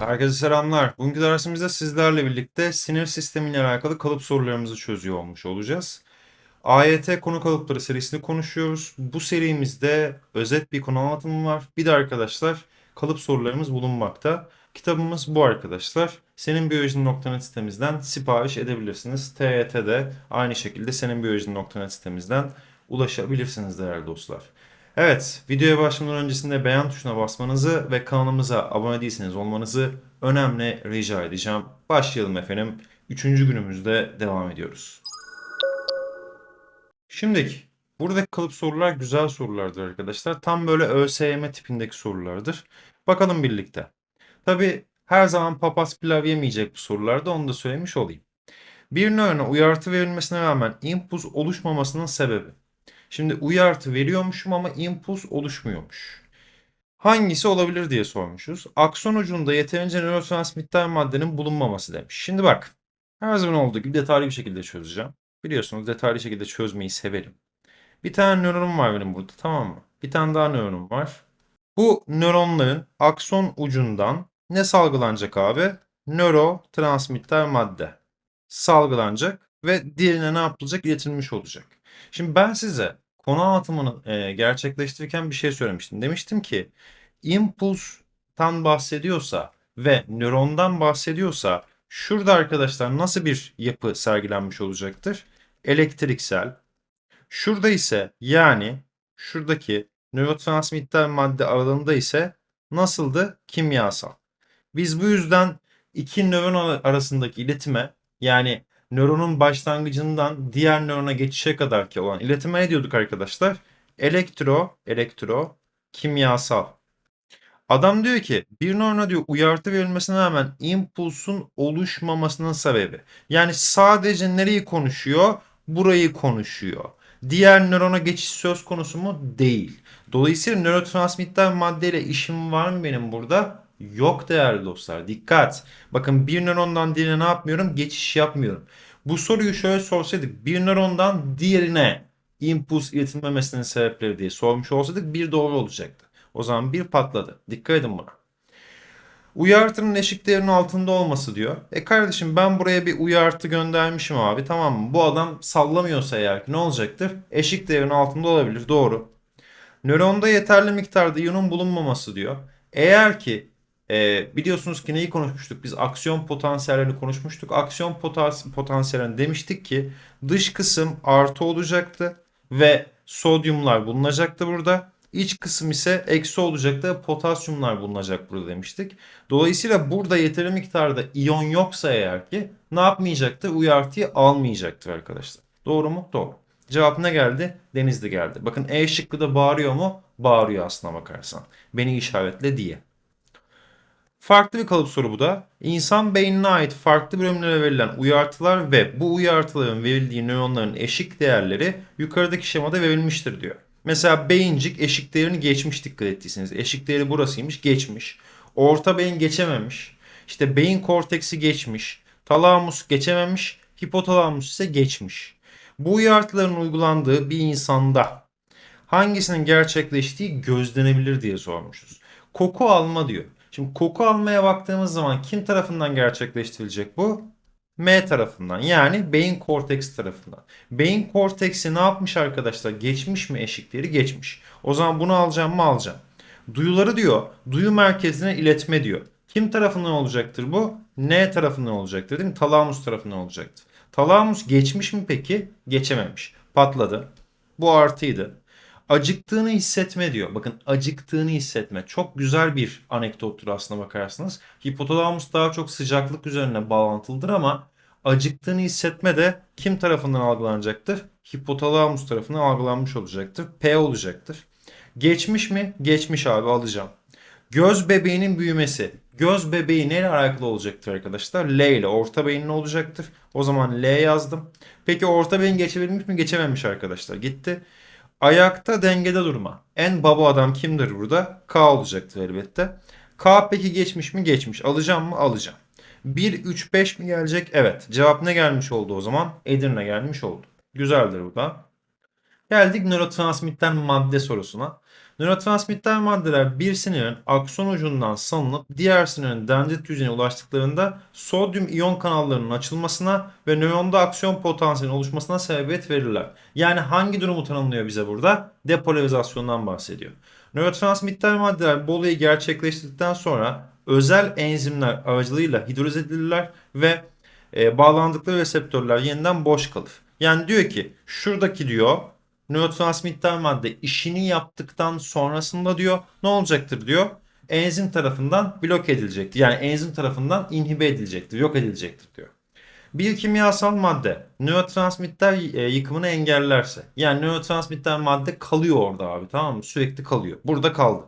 Herkese selamlar. Bugünkü dersimizde sizlerle birlikte sinir sistemiyle alakalı kalıp sorularımızı çözüyor olmuş olacağız. AYT konu kalıpları serisini konuşuyoruz. Bu serimizde özet bir konu anlatımı var. Bir de arkadaşlar kalıp sorularımız bulunmakta. Kitabımız bu arkadaşlar. Senin biyolojin.net sitemizden sipariş edebilirsiniz. TYT'de aynı şekilde senin biyolojin.net sitemizden ulaşabilirsiniz değerli dostlar. Evet, videoya başlamadan öncesinde beğen tuşuna basmanızı ve kanalımıza abone değilseniz olmanızı önemli rica edeceğim. Başlayalım efendim. Üçüncü günümüzde devam ediyoruz. Şimdi buradaki kalıp sorular güzel sorulardır arkadaşlar. Tam böyle ÖSYM tipindeki sorulardır. Bakalım birlikte. Tabi her zaman papaz pilav yemeyecek bu sorularda onu da söylemiş olayım. Bir nörona uyartı verilmesine rağmen impuls oluşmamasının sebebi. Şimdi uyartı veriyormuşum ama impuls oluşmuyormuş. Hangisi olabilir diye sormuşuz. Akson ucunda yeterince nörotransmitter maddenin bulunmaması demiş. Şimdi bak her zaman olduğu gibi detaylı bir şekilde çözeceğim. Biliyorsunuz detaylı şekilde çözmeyi severim. Bir tane nöronum var benim burada tamam mı? Bir tane daha nöronum var. Bu nöronların akson ucundan ne salgılanacak abi? Nörotransmitter madde salgılanacak ve diğerine ne yapılacak? İletilmiş olacak. Şimdi ben size konu anlatımını e, gerçekleştirirken bir şey söylemiştim. Demiştim ki impulstan bahsediyorsa ve nörondan bahsediyorsa şurada arkadaşlar nasıl bir yapı sergilenmiş olacaktır? Elektriksel. Şurada ise yani şuradaki nörotransmitter madde aralığında ise nasıldı? Kimyasal. Biz bu yüzden iki nöron arasındaki iletime yani nöronun başlangıcından diğer nörona geçişe kadar ki olan iletime ne diyorduk arkadaşlar? Elektro, elektro, kimyasal. Adam diyor ki bir nörona diyor uyartı verilmesine rağmen impulsun oluşmamasının sebebi. Yani sadece nereyi konuşuyor? Burayı konuşuyor. Diğer nörona geçiş söz konusu mu? Değil. Dolayısıyla nörotransmitter maddeyle işim var mı benim burada? Yok değerli dostlar. Dikkat. Bakın bir nörondan diğerine ne yapmıyorum? Geçiş yapmıyorum. Bu soruyu şöyle sorsaydık. Bir nörondan diğerine impuls iletilmemesinin sebepleri diye sormuş olsaydık bir doğru olacaktı. O zaman bir patladı. Dikkat edin buna. Uyartının eşik değerinin altında olması diyor. E kardeşim ben buraya bir uyartı göndermişim abi tamam mı? Bu adam sallamıyorsa eğer ki ne olacaktır? Eşik değerinin altında olabilir doğru. Nöronda yeterli miktarda iyonun bulunmaması diyor. Eğer ki e, biliyorsunuz ki neyi konuşmuştuk? Biz aksiyon potansiyellerini konuşmuştuk. Aksiyon potans- potansiyellerini demiştik ki dış kısım artı olacaktı ve sodyumlar bulunacaktı burada. İç kısım ise eksi olacaktı. Potasyumlar bulunacak burada demiştik. Dolayısıyla burada yeteri miktarda iyon yoksa eğer ki ne yapmayacaktır? Uyartıyı almayacaktır arkadaşlar. Doğru mu? Doğru. Cevap ne geldi? Denizli geldi. Bakın E şıkkı da bağırıyor mu? Bağırıyor aslına bakarsan. Beni işaretle diye. Farklı bir kalıp soru bu da. İnsan beynine ait farklı bölümlere verilen uyartılar ve bu uyartıların verildiği nöronların eşik değerleri yukarıdaki şemada verilmiştir diyor. Mesela beyincik eşik değerini geçmiş dikkat ettiyseniz. Eşik değeri burasıymış geçmiş. Orta beyin geçememiş. İşte beyin korteksi geçmiş. Talamus geçememiş. Hipotalamus ise geçmiş. Bu uyartıların uygulandığı bir insanda hangisinin gerçekleştiği gözlenebilir diye sormuşuz. Koku alma diyor. Şimdi koku almaya baktığımız zaman kim tarafından gerçekleştirilecek bu? M tarafından yani beyin korteks tarafından. Beyin korteksi ne yapmış arkadaşlar? Geçmiş mi eşikleri? Geçmiş. O zaman bunu alacağım mı alacağım. Duyuları diyor duyu merkezine iletme diyor. Kim tarafından olacaktır bu? N tarafından olacaktır değil mi? Talamus tarafından olacaktır. Talamus geçmiş mi peki? Geçememiş. Patladı. Bu artıydı. Acıktığını hissetme diyor. Bakın acıktığını hissetme. Çok güzel bir anekdottur aslına bakarsanız. Hipotalamus daha çok sıcaklık üzerine bağlantılıdır ama acıktığını hissetme de kim tarafından algılanacaktır? Hipotalamus tarafından algılanmış olacaktır. P olacaktır. Geçmiş mi? Geçmiş abi alacağım. Göz bebeğinin büyümesi. Göz bebeği neyle alakalı olacaktır arkadaşlar? L ile. Orta beyin ne olacaktır? O zaman L yazdım. Peki orta beyin geçebilmiş mi? Geçememiş arkadaşlar. Gitti. Ayakta dengede durma. En baba adam kimdir burada? K olacaktır elbette. K peki geçmiş mi? Geçmiş. Alacağım mı? Alacağım. 1, 3, 5 mi gelecek? Evet. Cevap ne gelmiş oldu o zaman? Edirne gelmiş oldu. Güzeldir bu da. Geldik nörotransmitter madde sorusuna. Nörotransmitter maddeler bir sinirin akson ucundan salınıp diğer sinirin dendrit yüzeyine ulaştıklarında sodyum iyon kanallarının açılmasına ve nöronda aksiyon potansiyelinin oluşmasına sebebiyet verirler. Yani hangi durumu tanımlıyor bize burada? Depolarizasyondan bahsediyor. Nörotransmitter maddeler bu olayı gerçekleştirdikten sonra özel enzimler aracılığıyla hidroliz edilirler ve e, bağlandıkları reseptörler yeniden boş kalır. Yani diyor ki şuradaki diyor nörotransmitter madde işini yaptıktan sonrasında diyor ne olacaktır diyor. Enzim tarafından blok edilecektir. Yani enzim tarafından inhibe edilecektir, yok edilecektir diyor. Bir kimyasal madde nörotransmitter e, yıkımını engellerse yani nörotransmitter madde kalıyor orada abi tamam mı? Sürekli kalıyor. Burada kaldı.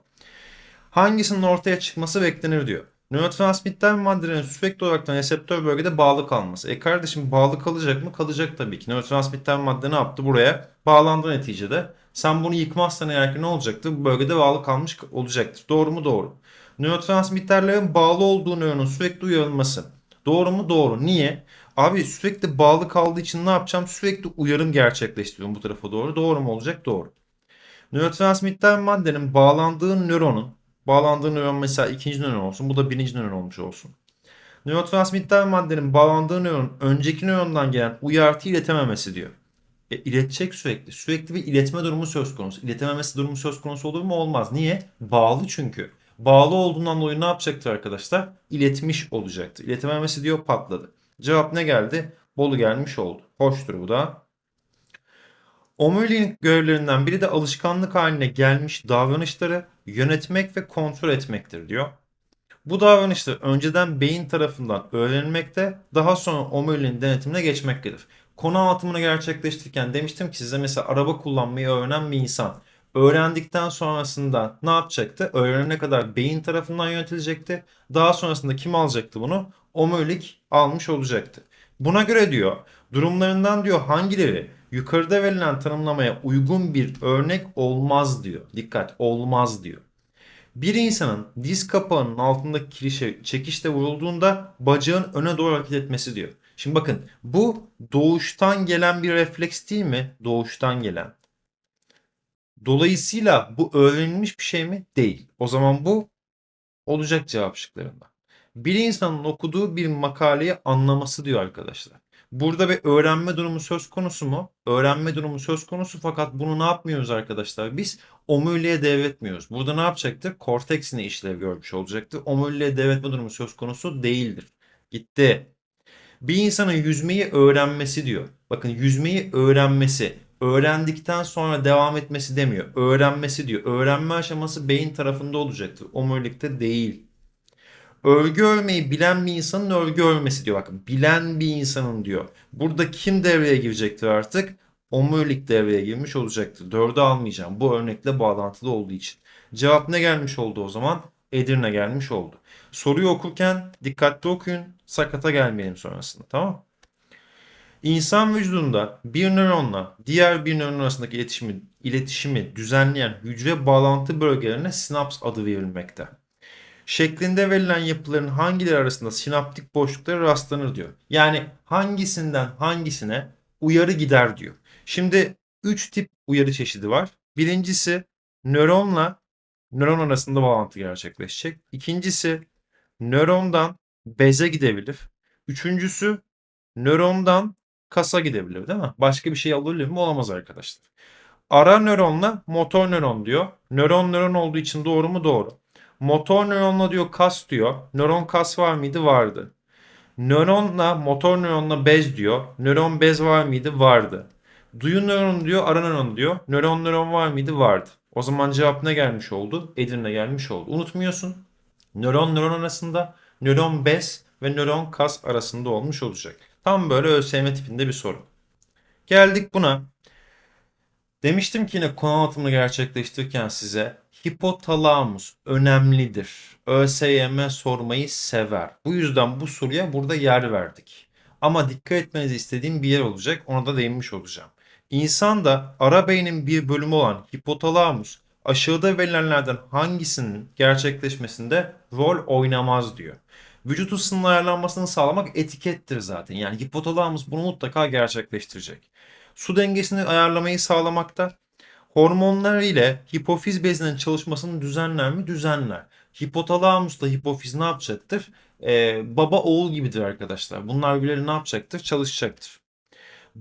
Hangisinin ortaya çıkması beklenir diyor. Nörotransmitter maddelerin sürekli olarak reseptör bölgede bağlı kalması. E kardeşim bağlı kalacak mı? Kalacak tabii ki. Nörotransmitter madde ne yaptı? Buraya bağlandı neticede. Sen bunu yıkmazsan eğer ki ne olacaktır? Bu bölgede bağlı kalmış olacaktır. Doğru mu? Doğru. Nörotransmitterlerin bağlı olduğu nöronun sürekli uyarılması. Doğru mu? Doğru. Niye? Abi sürekli bağlı kaldığı için ne yapacağım? Sürekli uyarım gerçekleştiriyorum bu tarafa doğru. Doğru mu olacak? Doğru. Nörotransmitter maddenin bağlandığı nöronun bağlandığı nöron mesela ikinci nöron olsun. Bu da birinci nöron olmuş olsun. Nörotransmitter maddenin bağlandığı nöron önceki nörondan gelen uyartıyı iletememesi diyor. E, iletecek sürekli. Sürekli bir iletme durumu söz konusu. İletememesi durumu söz konusu olur mu? Olmaz. Niye? Bağlı çünkü. Bağlı olduğundan dolayı ne yapacaktır arkadaşlar? İletmiş olacaktır. İletememesi diyor patladı. Cevap ne geldi? Bolu gelmiş oldu. Hoştur bu da. Omuriliğin görevlerinden biri de alışkanlık haline gelmiş davranışları yönetmek ve kontrol etmektir diyor. Bu davranışlar önceden beyin tarafından öğrenilmekte, daha sonra omuriliğin denetimine geçmektedir. Konu anlatımını gerçekleştirirken demiştim ki size mesela araba kullanmayı öğrenen bir insan öğrendikten sonrasında ne yapacaktı? Öğrenene kadar beyin tarafından yönetilecekti. Daha sonrasında kim alacaktı bunu? Omurilik almış olacaktı. Buna göre diyor durumlarından diyor hangileri yukarıda verilen tanımlamaya uygun bir örnek olmaz diyor. Dikkat olmaz diyor. Bir insanın diz kapağının altındaki kirişe çekişte vurulduğunda bacağın öne doğru hareket etmesi diyor. Şimdi bakın bu doğuştan gelen bir refleks değil mi? Doğuştan gelen. Dolayısıyla bu öğrenilmiş bir şey mi? Değil. O zaman bu olacak cevap şıklarında. Bir insanın okuduğu bir makaleyi anlaması diyor arkadaşlar. Burada bir öğrenme durumu söz konusu mu? Öğrenme durumu söz konusu fakat bunu ne yapmıyoruz arkadaşlar? Biz omuriliğe devretmiyoruz. Burada ne yapacaktır? Korteksine işlev görmüş olacaktır. Omuriliğe devretme durumu söz konusu değildir. Gitti. Bir insanın yüzmeyi öğrenmesi diyor. Bakın yüzmeyi öğrenmesi. Öğrendikten sonra devam etmesi demiyor. Öğrenmesi diyor. Öğrenme aşaması beyin tarafında olacaktır. Omurilikte değil. Örgü örmeyi bilen bir insanın örgü örmesi diyor. Bakın bilen bir insanın diyor. Burada kim devreye girecektir artık? Omurilik devreye girmiş olacaktır. Dördü almayacağım. Bu örnekle bağlantılı olduğu için. Cevap ne gelmiş oldu o zaman? Edirne gelmiş oldu. Soruyu okurken dikkatli okuyun. Sakata gelmeyelim sonrasında. Tamam İnsan vücudunda bir nöronla diğer bir nöron arasındaki iletişimi, iletişimi düzenleyen hücre bağlantı bölgelerine sinaps adı verilmekte şeklinde verilen yapıların hangileri arasında sinaptik boşluklara rastlanır diyor. Yani hangisinden hangisine uyarı gider diyor. Şimdi 3 tip uyarı çeşidi var. Birincisi nöronla nöron arasında bağlantı gerçekleşecek. İkincisi nörondan beze gidebilir. Üçüncüsü nörondan kasa gidebilir değil mi? Başka bir şey alabilir mi? Olamaz arkadaşlar. Ara nöronla motor nöron diyor. Nöron nöron olduğu için doğru mu? Doğru. Motor nöronla diyor kas diyor. Nöron kas var mıydı? Vardı. Nöronla motor nöronla bez diyor. Nöron bez var mıydı? Vardı. Duyu nöron diyor, ara nöron diyor. Nöron nöron var mıydı? Vardı. O zaman cevap ne gelmiş oldu? Edirne gelmiş oldu. Unutmuyorsun. Nöron nöron arasında, nöron bez ve nöron kas arasında olmuş olacak. Tam böyle ÖSYM tipinde bir soru. Geldik buna. Demiştim ki yine konu anlatımını gerçekleştirirken size hipotalamus önemlidir. ÖSYM sormayı sever. Bu yüzden bu soruya burada yer verdik. Ama dikkat etmenizi istediğim bir yer olacak. Ona da değinmiş olacağım. İnsanda ara beynin bir bölümü olan hipotalamus aşağıda verilenlerden hangisinin gerçekleşmesinde rol oynamaz diyor. Vücut ısısının ayarlanmasını sağlamak etikettir zaten. Yani hipotalamus bunu mutlaka gerçekleştirecek. Su dengesini ayarlamayı sağlamakta, Hormonlar ile hipofiz bezinin çalışmasını düzenler mi? Düzenler. Hipotalamusla hipofiz ne yapacaktır? Ee, baba oğul gibidir arkadaşlar. Bunlar birbirleri ne yapacaktır? Çalışacaktır.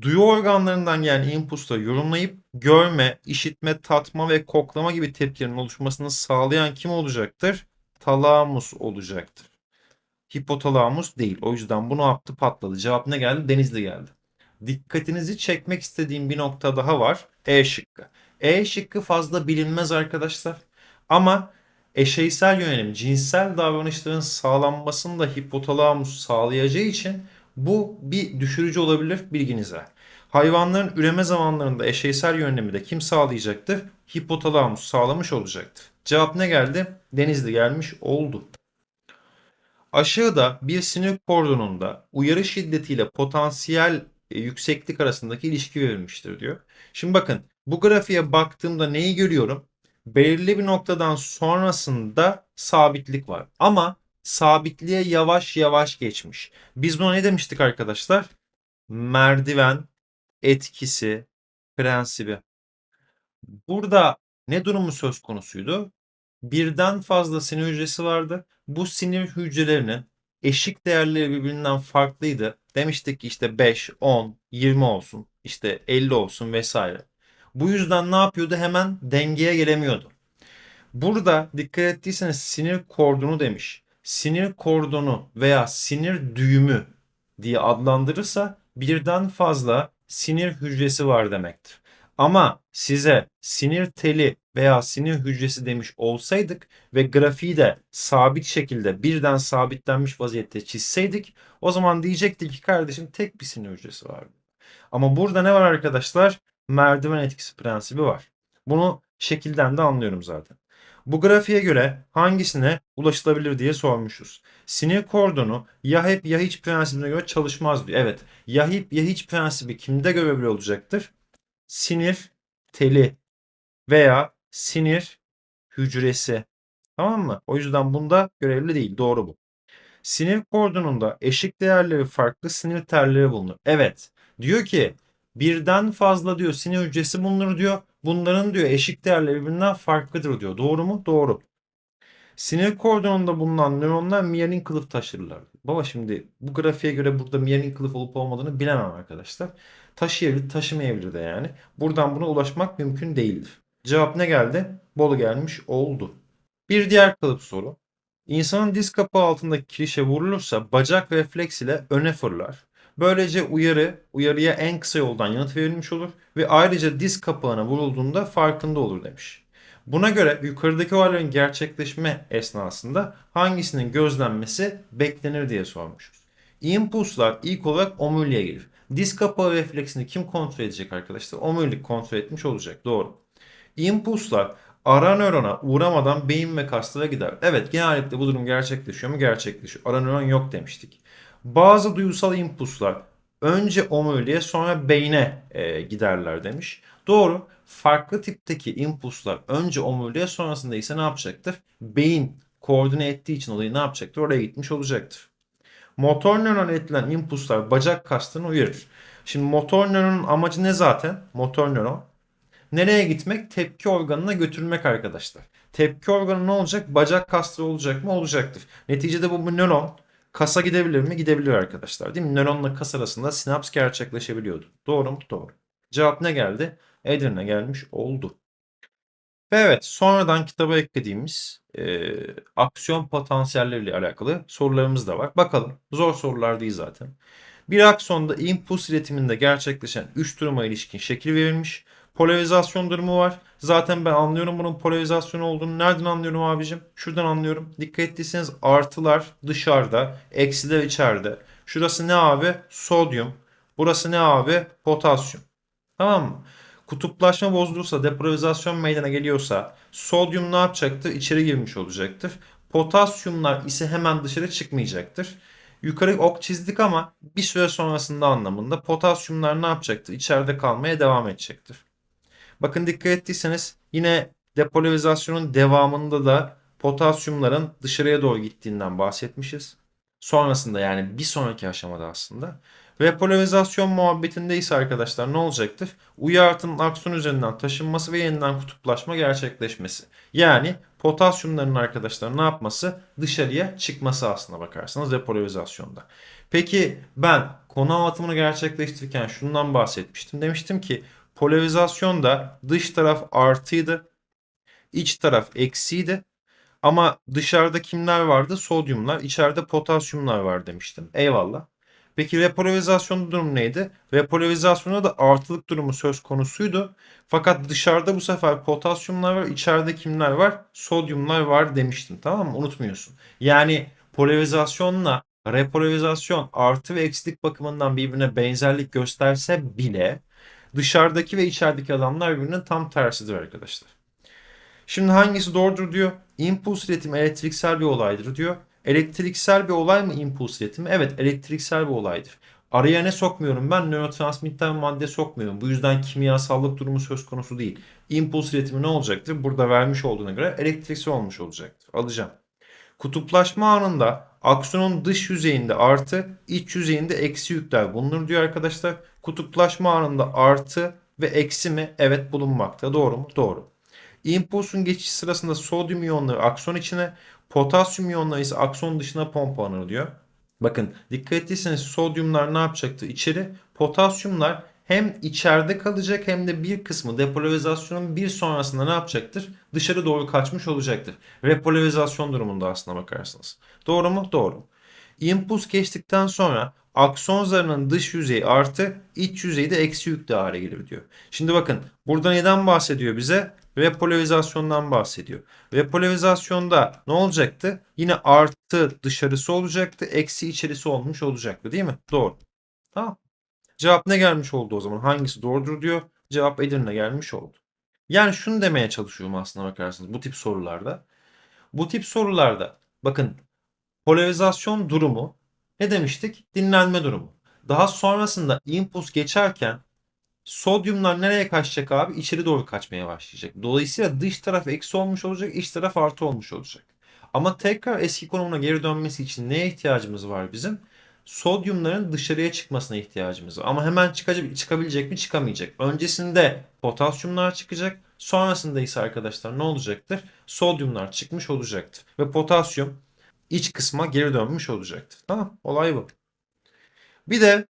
Duyu organlarından gelen impulsları yorumlayıp görme, işitme, tatma ve koklama gibi tepkilerin oluşmasını sağlayan kim olacaktır? Talamus olacaktır. Hipotalamus değil. O yüzden bunu yaptı patladı. Cevap ne geldi? Denizli geldi. Dikkatinizi çekmek istediğim bir nokta daha var. E şıkkı. E şıkkı fazla bilinmez arkadaşlar. Ama eşeysel yönelim, cinsel davranışların sağlanmasını da hipotalamus sağlayacağı için bu bir düşürücü olabilir bilginize. Hayvanların üreme zamanlarında eşeysel yönelimi de kim sağlayacaktır? Hipotalamus sağlamış olacaktır. Cevap ne geldi? Denizli gelmiş oldu. Aşağıda bir sinir kordonunda uyarı şiddetiyle potansiyel e, yükseklik arasındaki ilişki verilmiştir diyor. Şimdi bakın bu grafiğe baktığımda neyi görüyorum? Belirli bir noktadan sonrasında sabitlik var. Ama sabitliğe yavaş yavaş geçmiş. Biz buna ne demiştik arkadaşlar? Merdiven etkisi prensibi. Burada ne durumu söz konusuydu? Birden fazla sinir hücresi vardı. Bu sinir hücrelerinin eşik değerleri birbirinden farklıydı. Demiştik ki işte 5, 10, 20 olsun, işte 50 olsun vesaire. Bu yüzden ne yapıyordu? Hemen dengeye gelemiyordu. Burada dikkat ettiyseniz sinir kordonu demiş. Sinir kordonu veya sinir düğümü diye adlandırırsa birden fazla sinir hücresi var demektir. Ama size sinir teli veya sinir hücresi demiş olsaydık ve grafiği de sabit şekilde birden sabitlenmiş vaziyette çizseydik o zaman diyecektik ki kardeşim tek bir sinir hücresi var. Ama burada ne var arkadaşlar? Merdiven etkisi prensibi var. Bunu şekilden de anlıyorum zaten. Bu grafiğe göre hangisine ulaşılabilir diye sormuşuz. Sinir kordonu ya hep ya hiç prensibine göre çalışmaz diyor. Evet ya hep ya hiç prensibi kimde görevli olacaktır? Sinir teli veya sinir hücresi. Tamam mı? O yüzden bunda görevli değil. Doğru bu. Sinir kordonunda eşik değerleri farklı sinir telleri bulunur. Evet. Diyor ki birden fazla diyor sinir hücresi bulunur diyor. Bunların diyor eşik değerleri birbirinden farklıdır diyor. Doğru mu? Doğru. Sinir kordonunda bulunan nöronlar miyelin kılıf taşırlar. Baba şimdi bu grafiğe göre burada miyelin kılıf olup olmadığını bilemem arkadaşlar. Taşıyabilir, taşımayabilir de yani. Buradan buna ulaşmak mümkün değildir. Cevap ne geldi? Bolu gelmiş oldu. Bir diğer kalıp soru. İnsanın diz kapağı altındaki kirişe vurulursa bacak refleks ile öne fırlar. Böylece uyarı, uyarıya en kısa yoldan yanıt verilmiş olur ve ayrıca diz kapağına vurulduğunda farkında olur demiş. Buna göre yukarıdaki olayların gerçekleşme esnasında hangisinin gözlenmesi beklenir diye sormuşuz. Impulslar ilk olarak omuriliğe gelir. Diz kapağı refleksini kim kontrol edecek arkadaşlar? Omurilik kontrol etmiş olacak. Doğru. Impulslar ara nörona uğramadan beyin ve kaslara gider. Evet genellikle bu durum gerçekleşiyor mu? Gerçekleşiyor. Ara nöron yok demiştik. Bazı duygusal impulslar önce omuriliğe sonra beyne e, giderler demiş. Doğru. Farklı tipteki impulslar önce omuriliğe sonrasında ise ne yapacaktır? Beyin koordine ettiği için olayı ne yapacaktır? Oraya gitmiş olacaktır. Motor nöron edilen impulslar bacak kaslarını uyarır. Şimdi motor nöronun amacı ne zaten? Motor nöron. Nereye gitmek? Tepki organına götürmek arkadaşlar. Tepki organı ne olacak? Bacak kasları olacak mı? Olacaktır. Neticede bu nöron kasa gidebilir mi? Gidebilir arkadaşlar. Değil mi? Nöronla kas arasında sinaps gerçekleşebiliyordu. Doğru mu? Doğru. Cevap ne geldi? Edirne gelmiş oldu. Ve evet sonradan kitaba eklediğimiz e, aksiyon potansiyelleriyle alakalı sorularımız da var. Bakalım zor sorular değil zaten. Bir aksonda impuls iletiminde gerçekleşen 3 duruma ilişkin şekil verilmiş. Polarizasyon durumu var. Zaten ben anlıyorum bunun polarizasyon olduğunu. Nereden anlıyorum abicim? Şuradan anlıyorum. Dikkat ettiyseniz artılar dışarıda, eksiler içeride. Şurası ne abi? Sodyum. Burası ne abi? Potasyum. Tamam mı? Kutuplaşma bozulursa, depolarizasyon meydana geliyorsa sodyum ne yapacaktır? İçeri girmiş olacaktır. Potasyumlar ise hemen dışarı çıkmayacaktır. Yukarı ok çizdik ama bir süre sonrasında anlamında potasyumlar ne yapacaktır? İçeride kalmaya devam edecektir. Bakın dikkat ettiyseniz yine depolarizasyonun devamında da potasyumların dışarıya doğru gittiğinden bahsetmişiz. Sonrasında yani bir sonraki aşamada aslında. Repolarizasyon muhabbetinde ise arkadaşlar ne olacaktır? Uyarı artının akson üzerinden taşınması ve yeniden kutuplaşma gerçekleşmesi. Yani potasyumların arkadaşlar ne yapması? Dışarıya çıkması aslına bakarsanız repolarizasyonda. Peki ben konu anlatımını gerçekleştirirken şundan bahsetmiştim. Demiştim ki polarizasyonda dış taraf artıydı, iç taraf eksiydi. Ama dışarıda kimler vardı? Sodyumlar, içeride potasyumlar var demiştim. Eyvallah. Peki repolarizasyonda durum neydi? Repolarizasyonda da artılık durumu söz konusuydu. Fakat dışarıda bu sefer potasyumlar var, içeride kimler var? Sodyumlar var demiştim. Tamam mı? Unutmuyorsun. Yani polarizasyonla repolarizasyon artı ve eksilik bakımından birbirine benzerlik gösterse bile dışarıdaki ve içerideki adamlar birbirinin tam tersidir arkadaşlar. Şimdi hangisi doğrudur diyor. İmpuls iletimi elektriksel bir olaydır diyor. Elektriksel bir olay mı impuls iletimi? Evet elektriksel bir olaydır. Araya ne sokmuyorum ben? Nörotransmitter madde sokmuyorum. Bu yüzden kimyasallık durumu söz konusu değil. İmpuls iletimi ne olacaktır? Burada vermiş olduğuna göre elektriksel olmuş olacaktır. Alacağım. Kutuplaşma anında aksonun dış yüzeyinde artı, iç yüzeyinde eksi yükler bulunur diyor arkadaşlar. Kutuplaşma anında artı ve eksi mi? Evet bulunmakta. Doğru mu? Doğru. İmpulsun geçişi sırasında sodyum iyonları akson içine, potasyum iyonları ise akson dışına pompalanır diyor. Bakın dikkat ettiyseniz sodyumlar ne yapacaktı? İçeri, potasyumlar hem içeride kalacak hem de bir kısmı depolarizasyonun bir sonrasında ne yapacaktır? Dışarı doğru kaçmış olacaktır. Repolarizasyon durumunda aslına bakarsınız. Doğru mu? Doğru. İmpuls geçtikten sonra akson zarının dış yüzeyi artı iç yüzeyi de eksi yüklü hale gelir diyor. Şimdi bakın burada neden bahsediyor bize? Repolarizasyondan bahsediyor. Repolarizasyonda ne olacaktı? Yine artı dışarısı olacaktı, eksi içerisi olmuş olacaktı değil mi? Doğru. Tamam. Cevap ne gelmiş oldu o zaman? Hangisi doğrudur diyor. Cevap Edirne gelmiş oldu. Yani şunu demeye çalışıyorum aslına bakarsanız bu tip sorularda. Bu tip sorularda bakın polarizasyon durumu ne demiştik? Dinlenme durumu. Daha sonrasında impuls geçerken sodyumlar nereye kaçacak abi? İçeri doğru kaçmaya başlayacak. Dolayısıyla dış taraf eksi olmuş olacak, iç taraf artı olmuş olacak. Ama tekrar eski konumuna geri dönmesi için neye ihtiyacımız var bizim? Sodyumların dışarıya çıkmasına ihtiyacımız var. Ama hemen çıkacak, çıkabilecek mi? Çıkamayacak. Öncesinde potasyumlar çıkacak. Sonrasında ise arkadaşlar ne olacaktır? Sodyumlar çıkmış olacaktır. Ve potasyum iç kısma geri dönmüş olacaktır. Tamam olay bu. Bir de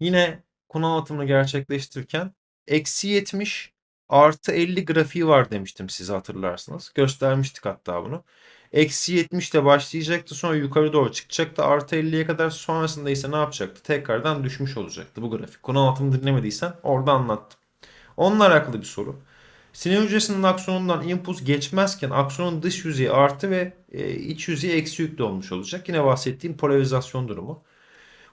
yine konu anlatımını gerçekleştirirken eksi 70 artı 50 grafiği var demiştim size hatırlarsınız. Göstermiştik hatta bunu. Eksi 70 ile başlayacaktı sonra yukarı doğru çıkacaktı artı 50'ye kadar sonrasında ise ne yapacaktı? Tekrardan düşmüş olacaktı bu grafik. Konu anlatımını dinlemediysen orada anlattım. Onunla alakalı bir soru. Sinir hücresinin aksonundan impuls geçmezken aksonun dış yüzeyi artı ve e, iç yüzeyi eksi yüklü olmuş olacak. Yine bahsettiğim polarizasyon durumu.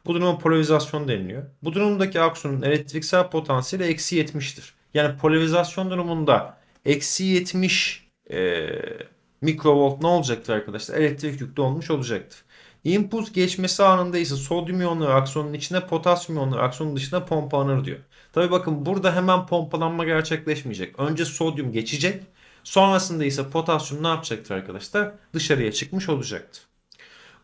Bu duruma polarizasyon deniliyor. Bu durumdaki aksonun elektriksel potansiyeli eksi 70'tir. Yani polarizasyon durumunda eksi 70 e, mikrovolt ne olacaktır arkadaşlar? Elektrik yüklü olmuş olacaktır. Impuls geçmesi anında ise sodyum iyonları aksonun içine, potasyum iyonları aksonun dışına pompalanır diyor. Tabi bakın burada hemen pompalanma gerçekleşmeyecek. Önce sodyum geçecek. Sonrasında ise potasyum ne yapacaktır arkadaşlar? Dışarıya çıkmış olacaktır.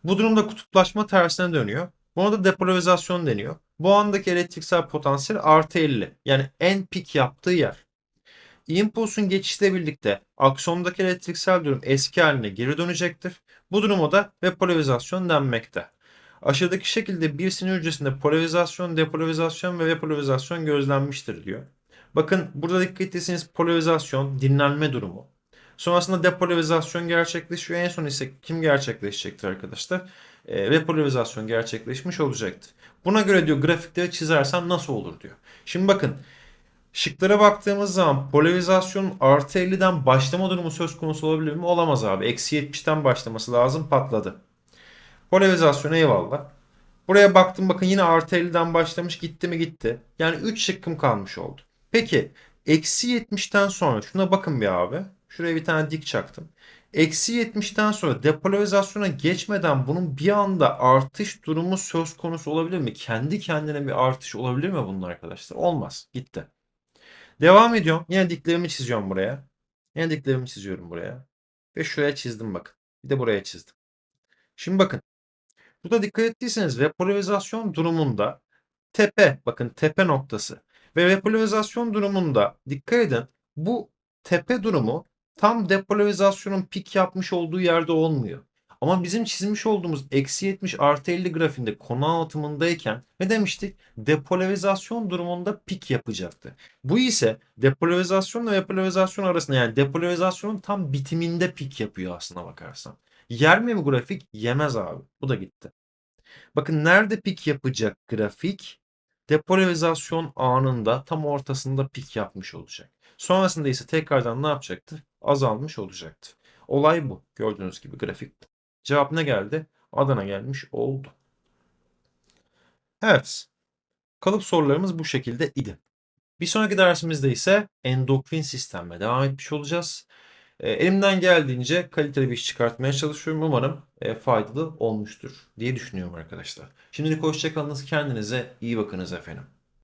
Bu durumda kutuplaşma tersine dönüyor. Buna da depolarizasyon deniyor. Bu andaki elektriksel potansiyel artı 50. Yani en pik yaptığı yer. Impulsun geçişle birlikte aksondaki elektriksel durum eski haline geri dönecektir. Bu duruma da repolarizasyon denmekte. Aşağıdaki şekilde bir sinir hücresinde polarizasyon, depolarizasyon ve repolarizasyon gözlenmiştir diyor. Bakın burada dikkat ettiyseniz polarizasyon, dinlenme durumu. Sonrasında depolarizasyon gerçekleşiyor. En son ise kim gerçekleşecektir arkadaşlar? E, repolarizasyon gerçekleşmiş olacaktır. Buna göre diyor grafikleri çizersen nasıl olur diyor. Şimdi bakın Şıklara baktığımız zaman polarizasyonun artı 50'den başlama durumu söz konusu olabilir mi? Olamaz abi. Eksi 70'ten başlaması lazım patladı. Polarizasyon eyvallah. Buraya baktım bakın yine artı 50'den başlamış gitti mi gitti. Yani 3 şıkkım kalmış oldu. Peki eksi 70'ten sonra şuna bakın bir abi. Şuraya bir tane dik çaktım. Eksi 70'ten sonra depolarizasyona geçmeden bunun bir anda artış durumu söz konusu olabilir mi? Kendi kendine bir artış olabilir mi bunun arkadaşlar? Olmaz. Gitti. Devam ediyorum. Yine diklerimi çiziyorum buraya. Yine diklerimi çiziyorum buraya. Ve şuraya çizdim bakın. Bir de buraya çizdim. Şimdi bakın. Burada dikkat ettiyseniz repolarizasyon durumunda tepe, bakın tepe noktası ve repolarizasyon durumunda dikkat edin bu tepe durumu tam depolarizasyonun pik yapmış olduğu yerde olmuyor. Ama bizim çizmiş olduğumuz eksi 70 artı 50 grafiğinde konu anlatımındayken ne demiştik? Depolarizasyon durumunda pik yapacaktı. Bu ise depolarizasyonla repolarizasyon arasında yani depolarizasyonun tam bitiminde pik yapıyor aslına bakarsan. Yer mi bu grafik? Yemez abi. Bu da gitti. Bakın nerede pik yapacak grafik? Depolarizasyon anında tam ortasında pik yapmış olacak. Sonrasında ise tekrardan ne yapacaktı? Azalmış olacaktı. Olay bu. Gördüğünüz gibi grafik bu. Cevap ne geldi? Adana gelmiş oldu. Evet. Kalıp sorularımız bu şekilde idi. Bir sonraki dersimizde ise endokrin sistemle devam etmiş olacağız. E, elimden geldiğince kaliteli bir iş çıkartmaya çalışıyorum. Umarım e, faydalı olmuştur diye düşünüyorum arkadaşlar. Şimdilik hoşçakalınız. Kendinize iyi bakınız efendim.